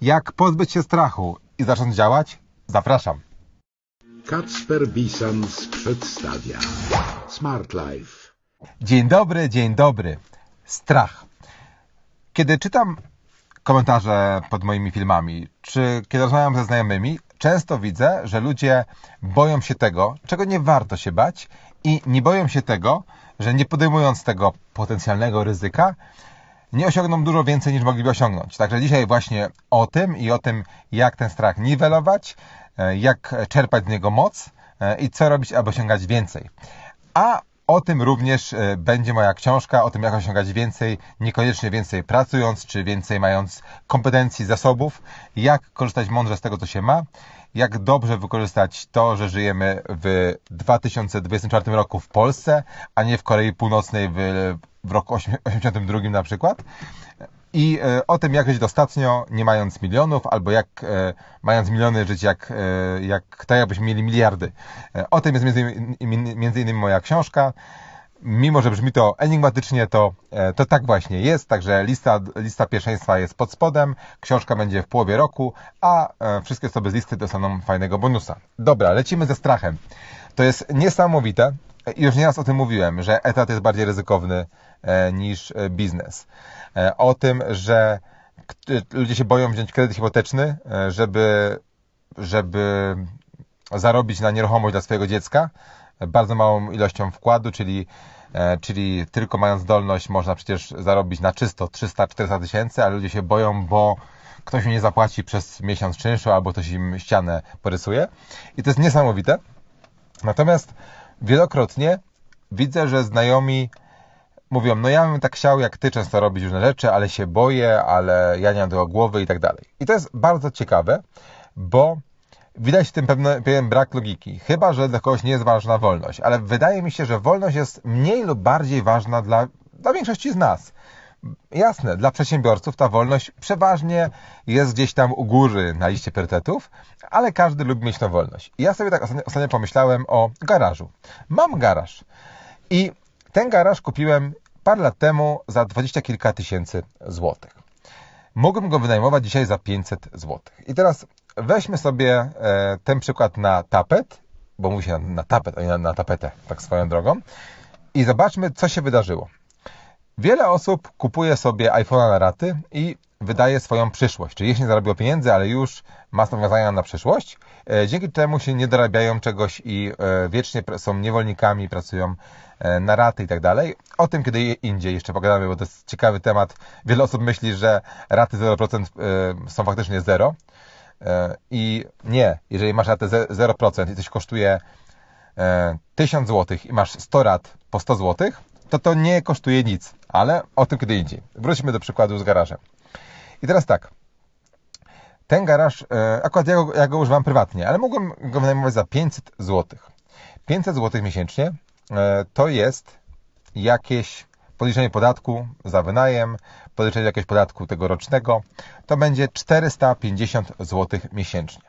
Jak pozbyć się strachu i zacząć działać? Zapraszam. Kacper Bisans przedstawia Smart Life. Dzień dobry, dzień dobry. Strach. Kiedy czytam komentarze pod moimi filmami, czy kiedy rozmawiam ze znajomymi, często widzę, że ludzie boją się tego, czego nie warto się bać i nie boją się tego, że nie podejmując tego potencjalnego ryzyka, nie osiągną dużo więcej niż mogliby osiągnąć. Także dzisiaj właśnie o tym i o tym, jak ten strach niwelować, e, jak czerpać z niego moc e, i co robić, aby osiągać więcej. A o tym również e, będzie moja książka, o tym jak osiągać więcej, niekoniecznie więcej pracując, czy więcej mając kompetencji, zasobów, jak korzystać mądrze z tego, co się ma, jak dobrze wykorzystać to, że żyjemy w 2024 roku w Polsce, a nie w Korei Północnej w, w roku 82 na przykład. I e, o tym, jak żyć dostatnio, nie mając milionów, albo jak e, mając miliony żyć, jak, e, jak tak jakbyśmy mieli miliardy. O tym jest między, innymi- między innymi moja książka. Mimo, że brzmi to enigmatycznie, to, to tak właśnie jest. Także lista, lista pierwszeństwa jest pod spodem, książka będzie w połowie roku, a wszystkie osoby z listy dostaną fajnego bonusa. Dobra, lecimy ze strachem. To jest niesamowite. Już nieraz o tym mówiłem, że etat jest bardziej ryzykowny e, niż e, biznes. E, O tym, że ludzie się boją wziąć kredyt hipoteczny, żeby, żeby zarobić na nieruchomość dla swojego dziecka bardzo małą ilością wkładu, czyli, czyli tylko mając zdolność można przecież zarobić na czysto 300-400 tysięcy, ale ludzie się boją, bo ktoś im nie zapłaci przez miesiąc czynszu albo ktoś im ścianę porysuje. I to jest niesamowite. Natomiast wielokrotnie widzę, że znajomi mówią, no ja bym tak chciał jak ty często robić różne rzeczy, ale się boję, ale ja nie mam tego głowy i tak dalej. I to jest bardzo ciekawe, bo widać w tym pewne, pewien brak logiki. Chyba, że dla kogoś nie jest ważna wolność, ale wydaje mi się, że wolność jest mniej lub bardziej ważna dla, dla większości z nas. Jasne, dla przedsiębiorców ta wolność przeważnie jest gdzieś tam u góry na liście priorytetów, ale każdy lubi mieć tą wolność. I ja sobie tak ostatnio, ostatnio pomyślałem o garażu. Mam garaż i ten garaż kupiłem parę lat temu za dwadzieścia kilka tysięcy złotych. Mógłbym go wynajmować dzisiaj za 500 złotych. I teraz weźmy sobie e, ten przykład na tapet, bo mówi się na, na tapet, a nie na, na tapetę, tak swoją drogą, i zobaczmy, co się wydarzyło. Wiele osób kupuje sobie iPhone'a na raty i wydaje swoją przyszłość. Czyli jeszcze nie zarobiło pieniędzy, ale już ma zobowiązania na przyszłość. E, Dzięki temu się nie dorabiają czegoś i e, wiecznie są niewolnikami, pracują e, na raty i tak dalej. O tym kiedy indziej jeszcze pogadamy, bo to jest ciekawy temat. Wiele osób myśli, że raty 0% e, są faktycznie 0. E, I nie, jeżeli masz ratę ze- 0% i coś kosztuje e, 1000 zł i masz 100 rat po 100 zł, to to nie kosztuje nic, ale o tym kiedy indziej. Wróćmy do przykładu z garażem. I teraz tak. Ten garaż, e, akurat ja go, ja go używam prywatnie, ale mogłem go wynajmować za 500 zł. 500 zł miesięcznie e, to jest jakieś podliczenie podatku za wynajem, podliczenie jakiegoś podatku tegorocznego, to będzie 450 zł miesięcznie.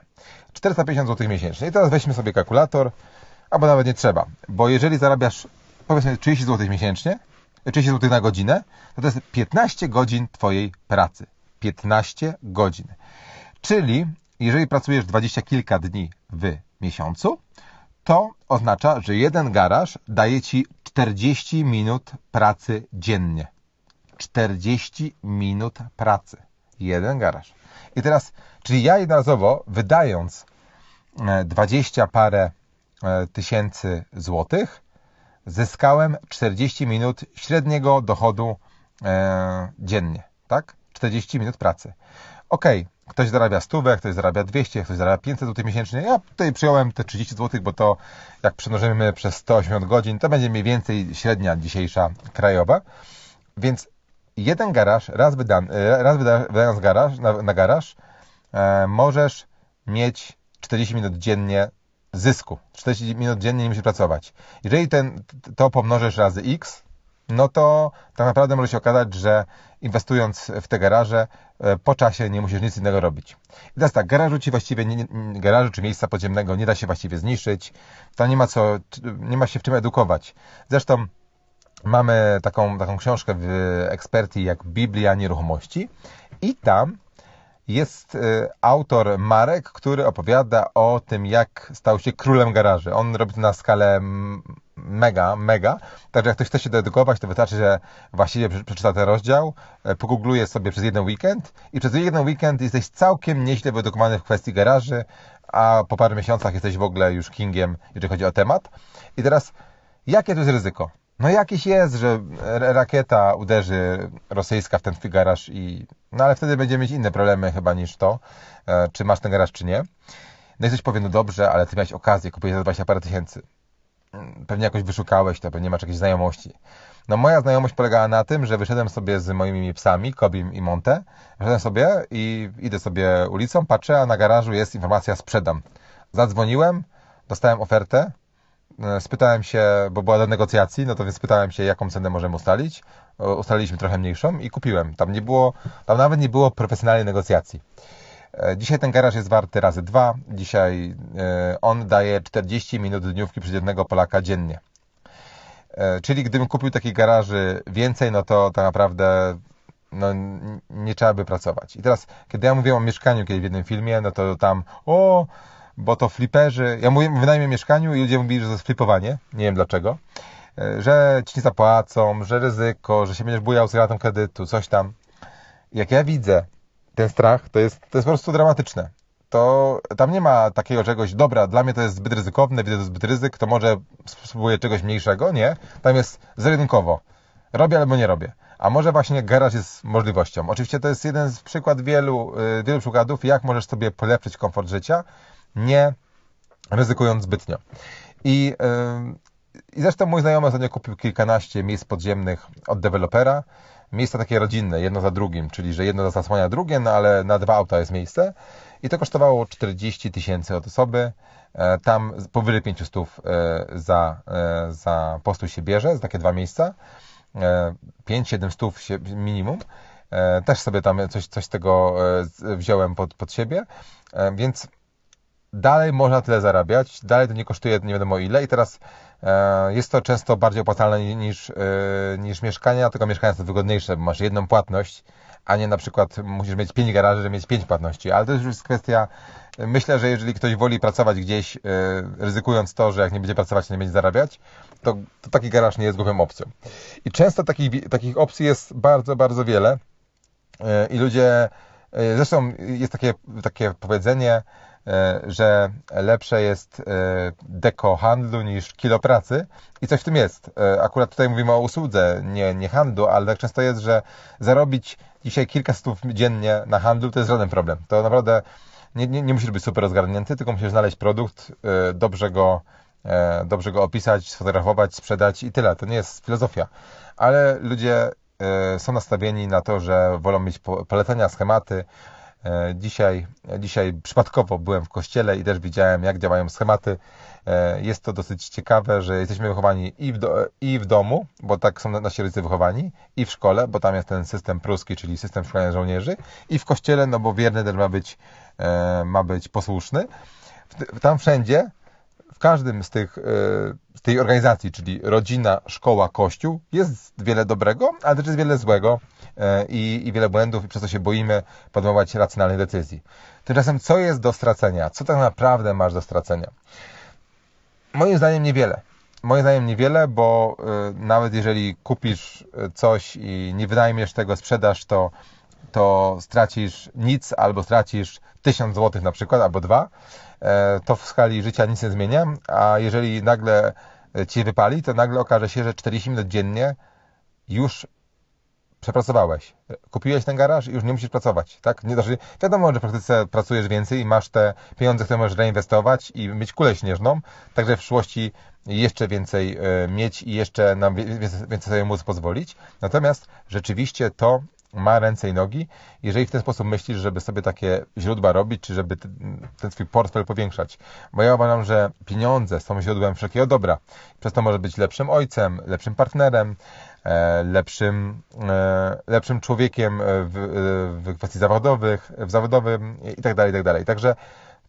450 zł miesięcznie. I teraz weźmy sobie kalkulator, albo nawet nie trzeba, bo jeżeli zarabiasz powiedzmy 30 zł miesięcznie, 30 zł na godzinę, to to jest 15 godzin Twojej pracy. 15 godzin. Czyli jeżeli pracujesz 20 kilka dni w miesiącu, to oznacza, że jeden garaż daje Ci 40 minut pracy dziennie. 40 minut pracy. Jeden garaż. I teraz, czyli ja jednorazowo wydając e, 20 parę e, tysięcy złotych, zyskałem 40 minut średniego dochodu e, dziennie, tak? 40 minut pracy. Ok, ktoś zarabia 100, ktoś zarabia 200, ktoś zarabia 500 zł miesięcznie. Ja tutaj przyjąłem te 30 zł, bo to jak przemnożymy przez 180 godzin, to będzie mniej więcej średnia dzisiejsza krajowa. Więc jeden garaż, raz, wydan, e, raz wyda, wydając garaż, na, na garaż, e, możesz mieć 40 minut dziennie zysku. 40 minut dziennie nie musisz pracować. Jeżeli ten, to pomnożysz razy x, no to tak naprawdę może się okazać, że inwestując w te garaże, e, po czasie nie musisz nic innego robić. I teraz tak, garażu ci właściwie, nie, garażu czy miejsca podziemnego nie da się właściwie zniszczyć, to nie ma co, nie ma się w czym edukować. Zresztą mamy taką, taką książkę w ekspertii jak Biblia Nieruchomości i tam jest y, autor Marek, który opowiada o tym, jak stał się królem garaży. On robi to na skalę mega, mega. Także jak ktoś chce się dedykować, to wystarczy, że właściwie przeczyta ten rozdział, e, pogoogluje sobie przez jeden weekend i przez jeden weekend jesteś całkiem nieźle wydedukowany w kwestii garaży, a po paru miesiącach jesteś w ogóle już kingiem, jeżeli chodzi o temat. I teraz, jakie to jest ryzyko? No jakieś jest, że rakieta uderzy rosyjska w ten twój garaż i... No ale wtedy będziemy mieć inne problemy chyba niż to, e, czy masz ten garaż, czy nie. No i ktoś powie, no dobrze, ale ty miałeś okazję, kupiłeś za 20 parę tysięcy. Mm, pewnie jakoś wyszukałeś to, pewnie masz jakieś znajomości. No moja znajomość polegała na tym, że wyszedłem sobie z moimi psami, Kobim i Monte, wyszedłem sobie i idę sobie ulicą, patrzę, a na garażu jest informacja sprzedam. Zadzwoniłem, dostałem ofertę, spytałem się, bo była do negocjacji, no to więc spytałem się, jaką cenę możemy ustalić. Ustaliliśmy trochę mniejszą i kupiłem. Tam nie było, tam nawet nie było profesjonalnej negocjacji. E, dzisiaj ten garaż jest warty razy dwa. Dzisiaj e, on daje 40 minut dniówki przeciętnego Polaka dziennie. E, czyli gdybym kupił takich garaży więcej, no to tak naprawdę no, nie trzeba by pracować. I teraz, kiedy ja mówiłem o mieszkaniu kiedyś w jednym filmie, no to tam, o, bo to fliperzy. Ja mówię, wynajmę mieszkaniu i ludzie mówili, że to jest flipowanie. Nie wiem dlaczego. Że ci nie zapłacą, że ryzyko, że się będziesz bujał z ratą kredytu, coś tam. Jak ja widzę, ten strach to jest, to jest po prostu dramatyczne. To tam nie ma takiego czegoś, dobra, dla mnie to jest zbyt ryzykowne, widzę to zbyt ryzyk, to może spróbuję czegoś mniejszego. Nie, tam jest zero Robię albo nie robię. A może właśnie garaż jest możliwością. Oczywiście to jest jeden z przykład wielu, y, wielu przykładów, jak możesz sobie polepszyć komfort życia, nie ryzykując zbytnio. I, yy, i zresztą mój znajomy ostatnio kupił kilkanaście miejsc podziemnych od dewelopera miejsca takie rodzinne, jedno za drugim, czyli że jedno zasłania drugie, no ale na dwa auta jest miejsce. I to kosztowało 40 tysięcy od osoby. E, tam powyżej 500 e, za, e, za postój się bierze, za takie dwa miejsca. 5-7 stów minimum. Też sobie tam coś, coś z tego wziąłem pod, pod siebie. Więc dalej można tyle zarabiać, dalej to nie kosztuje nie wiadomo ile i teraz e, jest to często bardziej opłacalne niż, e, niż mieszkania, tylko mieszkania są wygodniejsze, bo masz jedną płatność, a nie na przykład musisz mieć pięć garaży, żeby mieć pięć płatności, ale to już jest kwestia, myślę, że jeżeli ktoś woli pracować gdzieś, e, ryzykując to, że jak nie będzie pracować, nie będzie zarabiać, to, to taki garaż nie jest głupią opcją. I często takich, takich opcji jest bardzo, bardzo wiele i ludzie, zresztą jest takie, takie powiedzenie, E, że lepsze jest e, deko handlu niż kilo pracy i coś w tym jest. E, akurat tutaj mówimy o usłudze, nie, nie handlu, ale tak często jest, że zarobić dzisiaj kilka stów dziennie na handlu to jest żaden problem. To naprawdę nie, nie, nie musisz być super rozgarnięty, tylko musisz znaleźć produkt, dobrze go, dobrze go opisać, sfotografować, sprzedać i tyle. To nie jest filozofia. Ale ludzie są nastawieni na to, że wolą mieć polecenia, schematy, E, dzisiaj, dzisiaj przypadkowo byłem w kościele i też widziałem, jak działają schematy. E, jest to dosyć ciekawe, że jesteśmy wychowani i w, do, i w domu, bo tak są nasi rodzice wychowani, i w szkole, bo tam jest ten system pruski, czyli system szkolenia żołnierzy, i w kościele, no bo wierny też ma być, e, ma być posłuszny. Tam wszędzie w każdym z tych, z tej organizacji, czyli rodzina, szkoła, kościół, jest wiele dobrego, ale też jest wiele złego. E, i, i wiele błędów i przez to się boimy podejmować racjonalnych decyzji. Tymczasem co jest do stracenia? Co tak naprawdę masz do stracenia? Moim zdaniem niewiele. Moim zdaniem niewiele, bo y, nawet jeżeli kupisz coś i nie wynajmiesz tego, sprzedasz to, to stracisz nic albo stracisz 1000 zł na przykład, albo dwa, e, to w skali życia nic nie zmienia, a jeżeli nagle ci wypali, to nagle okaże się, że 40 minut dziennie już przepracowałeś, kupiłeś ten garaż i już nie musisz pracować, tak? Nie, znaczy, wiadomo, że w praktyce pracujesz więcej i masz te pieniądze, które możesz reinwestować i mieć kulę śnieżną, także w przyszłości jeszcze więcej e, mieć i jeszcze nam więcej sobie móc pozwolić. Natomiast rzeczywiście to ma ręce i nogi, jeżeli w ten sposób myślisz, żeby sobie takie źródła robić, czy żeby ten swój portfel powiększać. Bo ja uważam, że pieniądze są źródłem wszelkiego dobra. Przez to może być lepszym ojcem, lepszym partnerem, E, lepszym, e, lepszym człowiekiem w, w kwestii zawodowych, w zawodowym itd., tak itd. Tak Także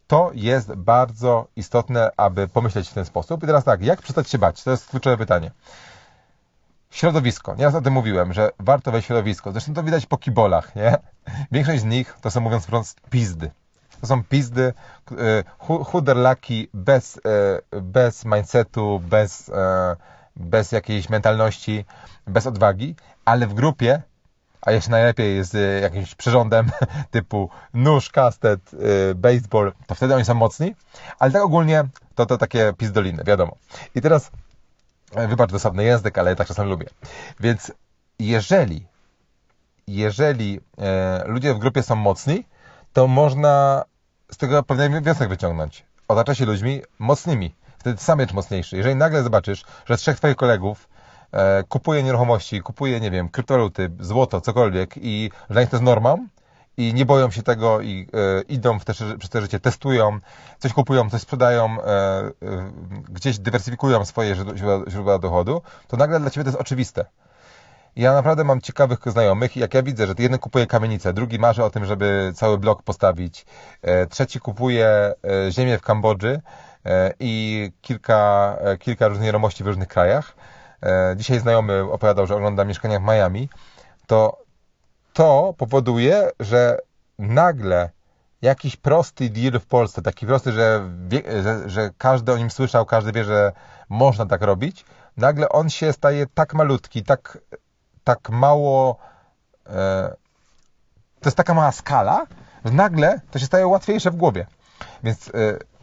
to jest bardzo istotne, aby pomyśleć w ten sposób. I teraz tak, jak przestać się bać? To jest kluczowe pytanie. Środowisko. Nieraz o tym mówiłem, że warto wejść w środowisko. Zresztą to widać po kibolach, nie? Większość z nich to są, mówiąc wprost, pizdy. To są pizdy, e, chuderlaki bez, e, bez mindsetu, bez, e, bez jakiejś mentalności, bez odwagi, ale w grupie, a jeszcze najlepiej z jakimś przyrządem typu nóż, kastet, baseball, to wtedy oni są mocni, ale tak ogólnie to to takie pizdoliny, wiadomo. I teraz, wybacz dosłowny język, ale tak czasem lubię. Więc jeżeli jeżeli ludzie w grupie są mocni, to można z tego pewien wniosek wyciągnąć. Otacza się ludźmi mocnymi. Wtedy sam jest mocniejszy. Jeżeli nagle zobaczysz, że trzech twoich kolegów e, kupuje nieruchomości, kupuje, nie wiem, kryptowaluty, złoto, cokolwiek i dla nich to jest normą i nie boją się tego i e, idą w te, przez te życie, testują, coś kupują, coś sprzedają, e, e, gdzieś dywersyfikują swoje źródła, źródła dochodu, to nagle dla ciebie to jest oczywiste. Ja naprawdę mam ciekawych znajomych jak ja widzę, że jeden kupuje kamienicę, drugi marzy o tym, żeby cały blok postawić, e, trzeci kupuje e, ziemię w Kambodży e, i kilka, kilka różnych nieruchomości w różnych krajach. Dzisiaj znajomy opowiadał, że ogląda mieszkania w Miami. To to powoduje, że nagle jakiś prosty deal w Polsce, taki prosty, że, wie, że, że każdy o nim słyszał, każdy wie, że można tak robić, nagle on się staje tak malutki, tak tak mało. E, to jest taka mała skala, że nagle to się staje łatwiejsze w głowie. Więc, e,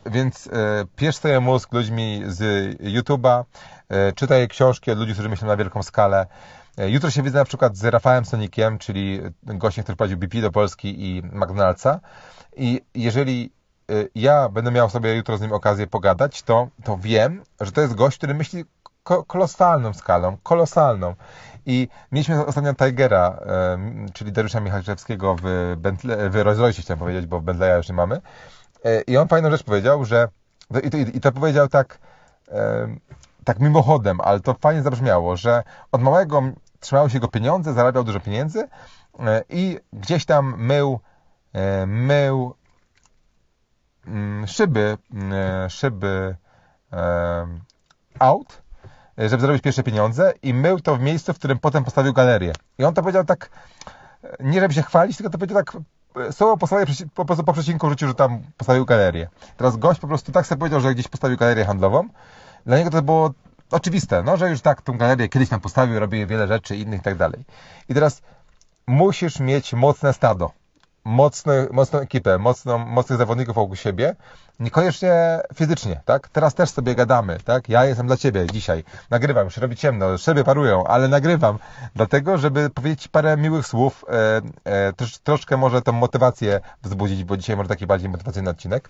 więc e, pierz sobie mózg ludźmi z YouTube'a, e, czytaj książki od ludzi, którzy myślą na wielką skalę. E, jutro się widzę na przykład z Rafałem Sonikiem, czyli gościem, który prowadził BP do Polski i McDonald'sa. I jeżeli e, ja będę miał sobie jutro z nim okazję pogadać, to, to wiem, że to jest gość, który myśli kolosalną skalą, kolosalną. I mieliśmy ostatnio Tigera, czyli Dariusza Michalczewskiego w, Bentle, w chciałem powiedzieć, bo Bentleya już nie mamy. E, I on fajną rzecz powiedział, że i to, i to powiedział tak, tak mimochodem, ale to fajnie zabrzmiało, że od małego trzymały się go pieniądze, zarabiał dużo pieniędzy e, i gdzieś tam mył, e, mył mm, szyby, mm, szyby aut żeby zarobić pierwsze pieniądze i mył to w miejscu, w którym potem postawił galerię. I on to powiedział tak, nie żeby się chwalić, tylko to powiedział tak słowo po słowie, po prostu po przecinku rzucił, że tam postawił galerię. Teraz gość po prostu tak sobie powiedział, że gdzieś postawił galerię handlową. Dla niego to było oczywiste, no, że już tak tą galerię kiedyś tam postawił, robi wiele rzeczy innych i tak dalej. I teraz musisz mieć mocne stado mocny, mocną ekipę, mocną, mocnych zawodników wokół siebie, niekoniecznie fizycznie, tak? Teraz też sobie gadamy, tak? Ja jestem dla Ciebie dzisiaj, nagrywam, już robi ciemno, szyby parują, ale nagrywam, dlatego, żeby powiedzieć parę miłych słów, e, e, trosz, troszkę może tą motywację wzbudzić, bo dzisiaj może taki bardziej motywacyjny odcinek,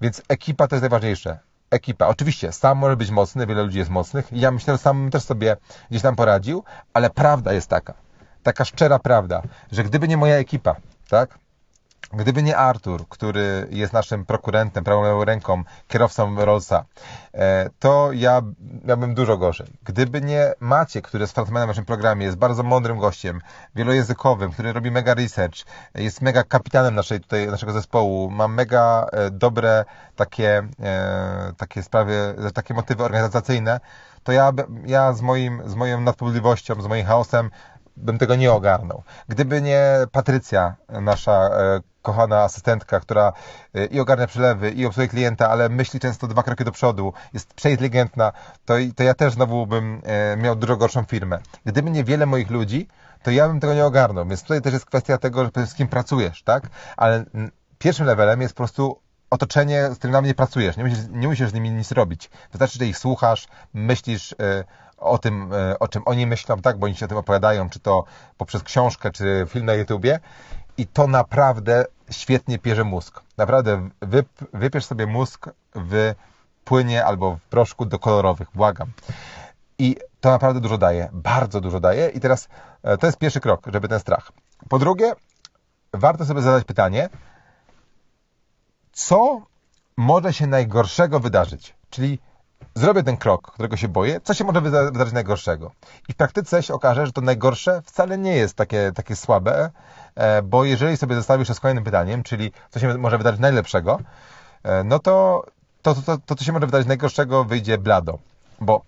więc ekipa to jest najważniejsze. Ekipa. Oczywiście, sam może być mocny, wiele ludzi jest mocnych. Ja myślę, że sam też sobie gdzieś tam poradził, ale prawda jest taka, taka szczera prawda, że gdyby nie moja ekipa, tak? Gdyby nie Artur, który jest naszym prokurentem, prawą ręką, kierowcą Rollsa, e, to ja miałbym dużo gorzej. Gdyby nie Maciek, który jest frontmanem w naszym programie, jest bardzo mądrym gościem, wielojęzykowym, który robi mega research, jest mega kapitanem naszej, tutaj, naszego zespołu, ma mega e, dobre takie, e, takie sprawy, takie motywy organizacyjne, to ja, ja z, moim, z moją nadpobudliwością, z moim chaosem bym tego nie ogarnął. Gdyby nie Patrycja, nasza e, kochana asystentka, która e, i ogarnia przelewy, i obsługuje klienta, ale myśli często dwa kroki do przodu, jest przeinteligentna, to, to ja też znowu bym e, miał dużo gorszą firmę. Gdyby nie wiele moich ludzi, to ja bym tego nie ogarnął. Więc tutaj też jest kwestia tego, z kim pracujesz, tak? Ale pierwszym levelem jest po prostu otoczenie, z którym na mnie pracujesz. Nie musisz, nie musisz z nimi nic robić. Wystarczy, że ich słuchasz, myślisz o tym, e, o czym oni myślą, tak, bo oni się o tym opowiadają, czy to poprzez książkę, czy film na YouTubie i to naprawdę świetnie pierze mózg. Naprawdę wyp, wypierz sobie mózg w płynie albo w proszku do kolorowych, błagam. I to naprawdę dużo daje, bardzo dużo daje i teraz e, to jest pierwszy krok, żeby ten strach. Po drugie, warto sobie zadać pytanie, co może się najgorszego wydarzyć? Czyli zrobię ten krok, którego się boję, co się może wydarzyć najgorszego. I w praktyce się okaże, że to najgorsze wcale nie jest takie, takie słabe, e, bo jeżeli sobie zostawisz to z kolejnym pytaniem, czyli co się może wydarzyć najlepszego, e, no to to, to, to, to, co się może wydarzyć najgorszego wyjdzie blado. Bo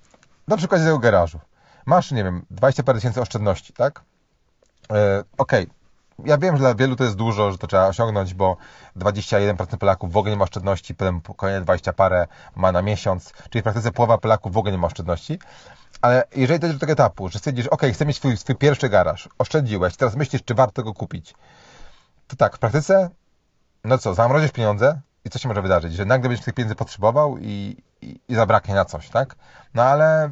na przykład z tego garażu. masz, nie wiem, 20 parę tysięcy oszczędności, tak? E, Okej, ja wiem, że dla wielu to jest dużo, że to trzeba osiągnąć, bo 21% Polaków w ogóle nie ma oszczędności, potem kolejne 20 parę ma na miesiąc, czyli w praktyce połowa Polaków w ogóle nie ma oszczędności. Ale jeżeli dojdziesz do tego etapu, że stwierdzisz, ok, chcę mieć swój, swój pierwszy garaż, oszczędziłeś, teraz myślisz, czy warto go kupić, to tak, w praktyce, no co, zamrozisz pieniądze i co się może wydarzyć? Że nagle będziesz tych pieniędzy potrzebował i, i, i zabraknie na coś, tak? No ale,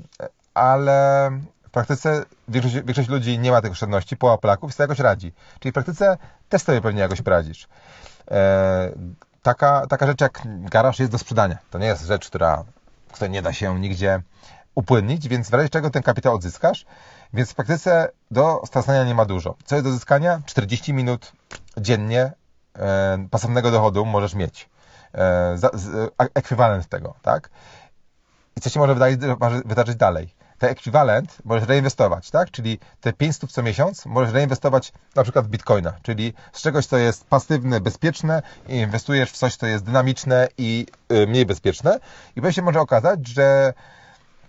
ale praktyce większość, większość ludzi nie ma tych oszczędności, połowa Polaków i sobie jakoś radzi. Czyli w praktyce też sobie pewnie jakoś poradzisz. E, taka, taka rzecz jak garaż jest do sprzedania. To nie jest rzecz, która, której nie da się nigdzie upłynnić, więc w razie czego ten kapitał odzyskasz. Więc w praktyce do stracenia nie ma dużo. Co jest do zyskania? 40 minut dziennie e, pasywnego dochodu możesz mieć. E, za, z, ekwiwalent tego, tak? I co się może wydarzyć, wydarzyć dalej? Ten ekwiwalent możesz reinwestować, tak? Czyli te 500 co miesiąc możesz reinwestować na przykład w bitcoina, czyli z czegoś, co jest pasywne, bezpieczne inwestujesz w coś, co jest dynamiczne i y, mniej bezpieczne. I potem się może okazać, że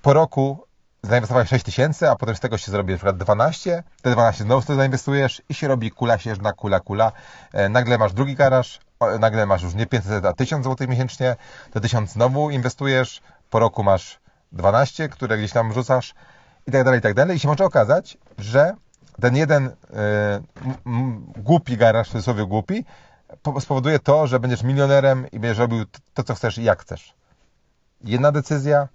po roku zainwestowałeś 6 tysięcy, a potem z tego się zrobi na przykład 12, te 12 znowu sobie zainwestujesz i się robi kula śnieżna, kula, kula. E, nagle masz drugi garaż, nagle masz już nie 500, a 1000 zł miesięcznie, te 1000 znowu inwestujesz, po roku masz 12, które gdzieś tam rzucasz i tak dalej, i tak dalej. I się może okazać, że ten jeden y, głupi garaż, w cudzysłowie głupi, spowoduje to, że będziesz milionerem i będziesz robił to, co chcesz i jak chcesz. Jedna decyzja,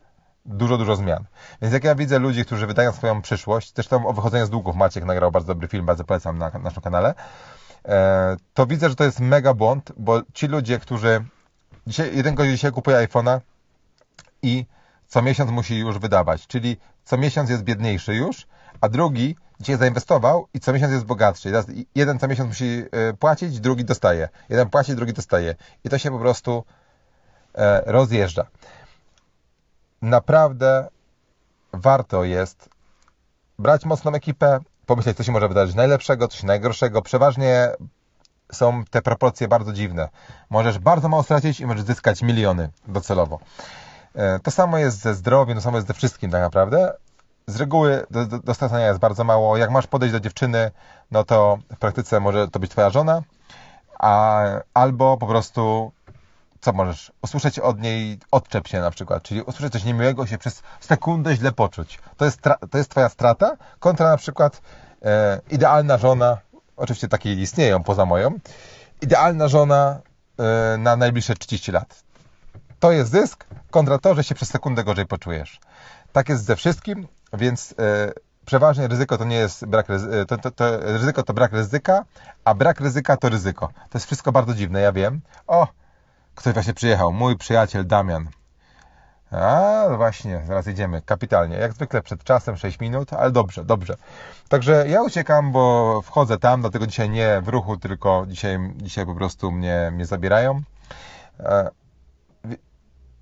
dużo, dużo zmian. Więc jak ja widzę ludzi, którzy wydają swoją przyszłość, zresztą o wychodzeniu z długów Maciek nagrał bardzo dobry film, bardzo polecam na naszym kanale, e, to widzę, że to jest mega błąd, bo ci ludzie, którzy dzisiaj, jeden gość dzisiaj kupuje iPhone'a i co miesiąc musi już wydawać, czyli co miesiąc jest biedniejszy już, a drugi dzisiaj zainwestował i co miesiąc jest bogatszy. Jeden co miesiąc musi e, płacić, drugi dostaje. Jeden płaci, drugi dostaje. I to się po prostu e, rozjeżdża naprawdę warto jest brać mocną ekipę, pomyśleć, co się może wydarzyć najlepszego, coś najgorszego. Przeważnie są te proporcje bardzo dziwne. Możesz bardzo mało stracić i możesz zyskać miliony docelowo. E, to samo jest ze zdrowiem, to samo jest ze wszystkim tak naprawdę. Z reguły do, jest bardzo mało. Jak masz podejść do dziewczyny, no to w praktyce może to być twoja żona, a, albo po prostu co możesz? Usłyszeć od niej odczep się na przykład, czyli usłyszeć coś niemiłego się przez sekundę źle poczuć. To jest, to jest twoja strata kontra na przykład e, idealna żona, oczywiście takie istnieją poza moją, idealna żona e, na najbliższe 30 lat. To jest zysk kontra to, że się przez sekundę gorzej poczujesz. Tak jest ze wszystkim, więc e, przeważnie ryzyko to nie jest brak ryzyka, to, to, to, ryzyko to brak ryzyka, a brak ryzyka to ryzyko. To jest wszystko bardzo dziwne, ja wiem. O, Ktoś właśnie przyjechał, mój przyjaciel Damian. A, właśnie, zaraz idziemy. Kapitalnie. Jak zwykle przed czasem, 6 minut, ale dobrze, dobrze. Także ja uciekam, bo wchodzę tam, dlatego dzisiaj nie w ruchu, tylko dzisiaj, dzisiaj po prostu mnie, mnie zabierają.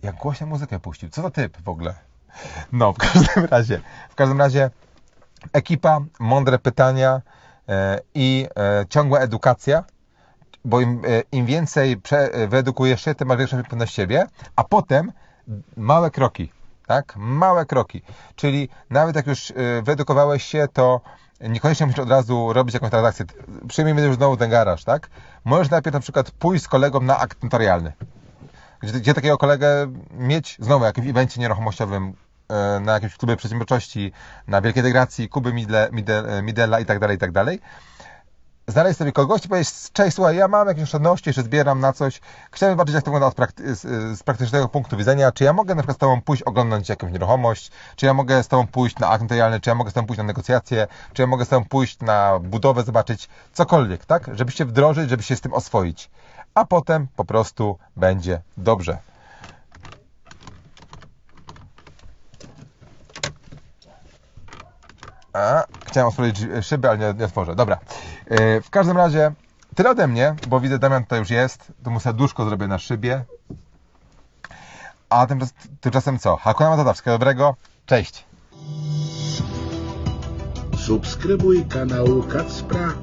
Jak głośno muzykę puścił. Co za typ w ogóle? No, w każdym razie, w każdym razie ekipa, mądre pytania e, i e, ciągła edukacja bo im, e, im więcej prze, wyedukujesz się, tym masz większą pewność siebie, a potem małe kroki, tak? Małe kroki. Czyli nawet jak już wyedukowałeś się, to niekoniecznie musisz od razu robić jakąś transakcję. Przyjmijmy już znowu ten garaż, tak? Możesz najpierw na przykład pójść z kolegą na akt notarialny. Gdzie, gdzie takiego kolegę mieć? Znowu jakimś evencie nieruchomościowym, na jakimś klubie przedsiębiorczości, na Wielkiej Integracji, Kuby Midle, Midle, Midela i tak dalej, i tak dalej. Znaleźć sobie kogoś i powiedzieć, cześć, słuchaj, ja mam jakieś oszczędności, jeszcze zbieram na coś, chciałem zobaczyć, jak to wygląda prakty z, z, praktycznego punktu widzenia, czy ja mogę na przykład z Tobą pójść oglądać jakąś nieruchomość, czy ja mogę z Tobą pójść na akt notarialny, czy ja mogę z Tobą pójść na negocjacje, czy ja mogę z Tobą pójść na budowę, zobaczyć cokolwiek, tak? Żeby się wdrożyć, żeby się z tym oswoić. A potem po prostu będzie dobrze. A, chciałem otworzyć szyby, ale nie, nie otworzę. Dobra. E, w każdym razie tyle ode mnie, bo widzę Damian tutaj już jest. To mu serduszko zrobię na szybie. A tymczasem, co? Hakuna Matata. Wszystkiego dobrego. Cześć. Subskrybuj kanał Kacpra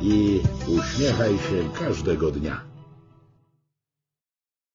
i uśmiechaj się każdego dnia.